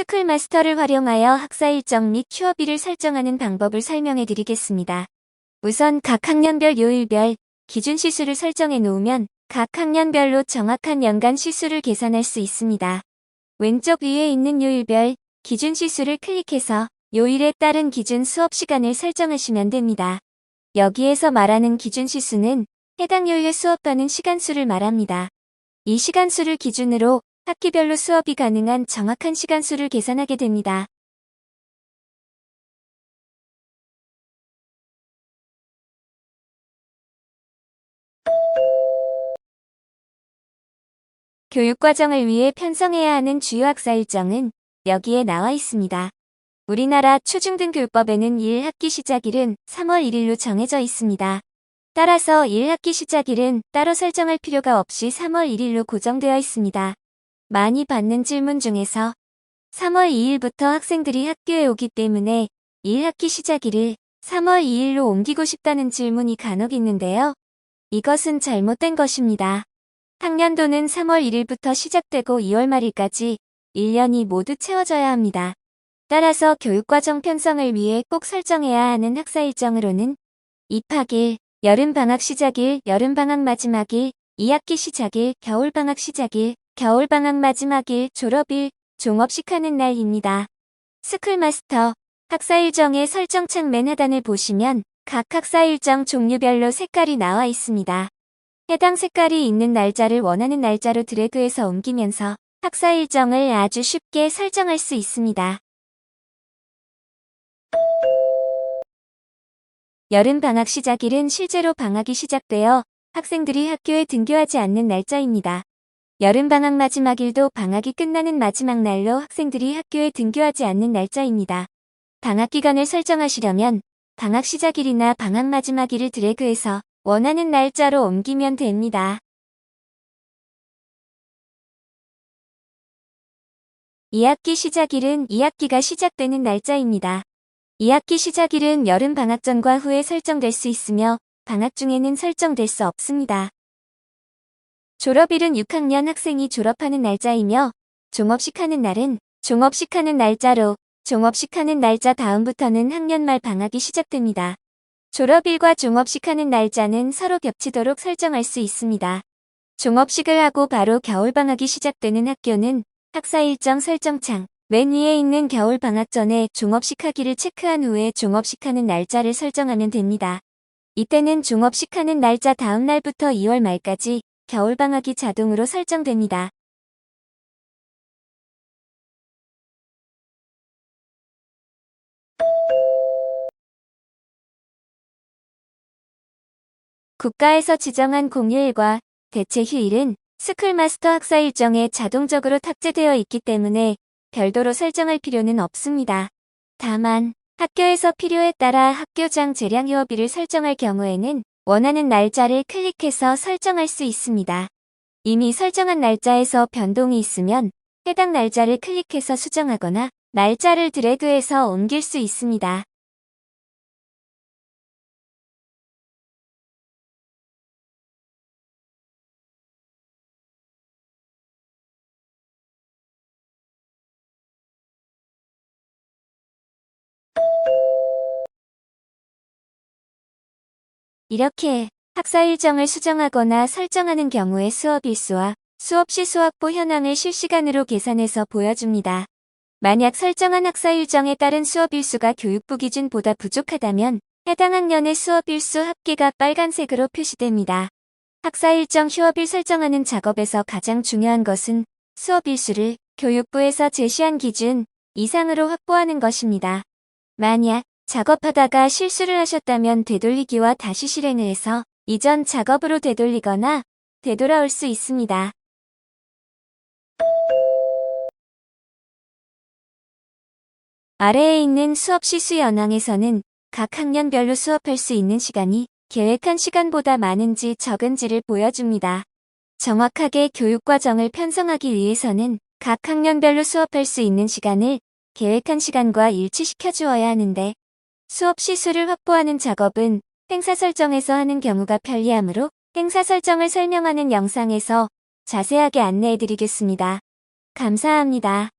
스쿨 마스터를 활용하여 학사 일정 및 휴업일을 설정하는 방법을 설명해 드리겠습니다. 우선 각 학년별 요일별 기준 시수를 설정해 놓으면 각 학년별로 정확한 연간 시수를 계산할 수 있습니다. 왼쪽 위에 있는 요일별 기준 시수를 클릭해서 요일에 따른 기준 수업 시간을 설정하시면 됩니다. 여기에서 말하는 기준 시수는 해당 요일에 수업하는 시간수를 말합니다. 이 시간수를 기준으로 학기별로 수업이 가능한 정확한 시간수를 계산하게 됩니다. 교육과정을 위해 편성해야 하는 주요 학사 일정은 여기에 나와 있습니다. 우리나라 초중등 교육법에는 1학기 시작일은 3월 1일로 정해져 있습니다. 따라서 1학기 시작일은 따로 설정할 필요가 없이 3월 1일로 고정되어 있습니다. 많이 받는 질문 중에서 3월 2일부터 학생들이 학교에 오기 때문에 1학기 시작일을 3월 2일로 옮기고 싶다는 질문이 간혹 있는데요. 이것은 잘못된 것입니다. 학년도는 3월 1일부터 시작되고 2월 말일까지 1년이 모두 채워져야 합니다. 따라서 교육과정 편성을 위해 꼭 설정해야 하는 학사 일정으로는 입학일, 여름방학 시작일, 여름방학 마지막일, 2학기 시작일, 겨울방학 시작일, 겨울방학 마지막일, 졸업일, 종업식 하는 날입니다. 스쿨마스터 학사 일정의 설정창 맨 하단을 보시면 각 학사 일정 종류별로 색깔이 나와 있습니다. 해당 색깔이 있는 날짜를 원하는 날짜로 드래그해서 옮기면서 학사 일정을 아주 쉽게 설정할 수 있습니다. 여름 방학 시작일은 실제로 방학이 시작되어 학생들이 학교에 등교하지 않는 날짜입니다. 여름 방학 마지막 일도 방학이 끝나는 마지막 날로 학생들이 학교에 등교하지 않는 날짜입니다. 방학 기간을 설정하시려면 방학 시작일이나 방학 마지막일을 드래그해서 원하는 날짜로 옮기면 됩니다. 2학기 시작일은 2학기가 시작되는 날짜입니다. 2학기 시작일은 여름 방학 전과 후에 설정될 수 있으며 방학 중에는 설정될 수 없습니다. 졸업일은 6학년 학생이 졸업하는 날짜이며 종업식 하는 날은 종업식 하는 날짜로 종업식 하는 날짜 다음부터는 학년 말 방학이 시작됩니다. 졸업일과 종업식 하는 날짜는 서로 겹치도록 설정할 수 있습니다. 종업식을 하고 바로 겨울방학이 시작되는 학교는 학사 일정 설정창 맨 위에 있는 겨울방학 전에 종업식 하기를 체크한 후에 종업식 하는 날짜를 설정하면 됩니다. 이때는 종업식 하는 날짜 다음 날부터 2월 말까지 겨울방학이 자동으로 설정됩니다. 국가에서 지정한 공휴일과 대체 휴일은 스쿨마스터 학사 일정에 자동적으로 탑재되어 있기 때문에 별도로 설정할 필요는 없습니다. 다만 학교에서 필요에 따라 학교장 재량 휴업일을 설정할 경우에는 원하는 날짜를 클릭해서 설정할 수 있습니다. 이미 설정한 날짜에서 변동이 있으면 해당 날짜를 클릭해서 수정하거나 날짜를 드래그해서 옮길 수 있습니다. 이렇게 학사 일정을 수정하거나 설정하는 경우의 수업 일수와 수업 시수 확보 현황을 실시간으로 계산해서 보여줍니다. 만약 설정한 학사 일정에 따른 수업 일수가 교육부 기준보다 부족하다면 해당 학년의 수업 일수 합계가 빨간색으로 표시됩니다. 학사 일정 휴업일 설정하는 작업에서 가장 중요한 것은 수업 일수를 교육부에서 제시한 기준 이상으로 확보하는 것입니다. 만약 작업하다가 실수를 하셨다면 되돌리기와 다시 실행을 해서 이전 작업으로 되돌리거나 되돌아올 수 있습니다. 아래에 있는 수업 시수 연항에서는 각 학년별로 수업할 수 있는 시간이 계획한 시간보다 많은지 적은지를 보여줍니다. 정확하게 교육과정을 편성하기 위해서는 각 학년별로 수업할 수 있는 시간을 계획한 시간과 일치시켜 주어야 하는데 수업 시수를 확보하는 작업은 행사 설정에서 하는 경우가 편리하므로 행사 설정을 설명하는 영상에서 자세하게 안내해 드리겠습니다. 감사합니다.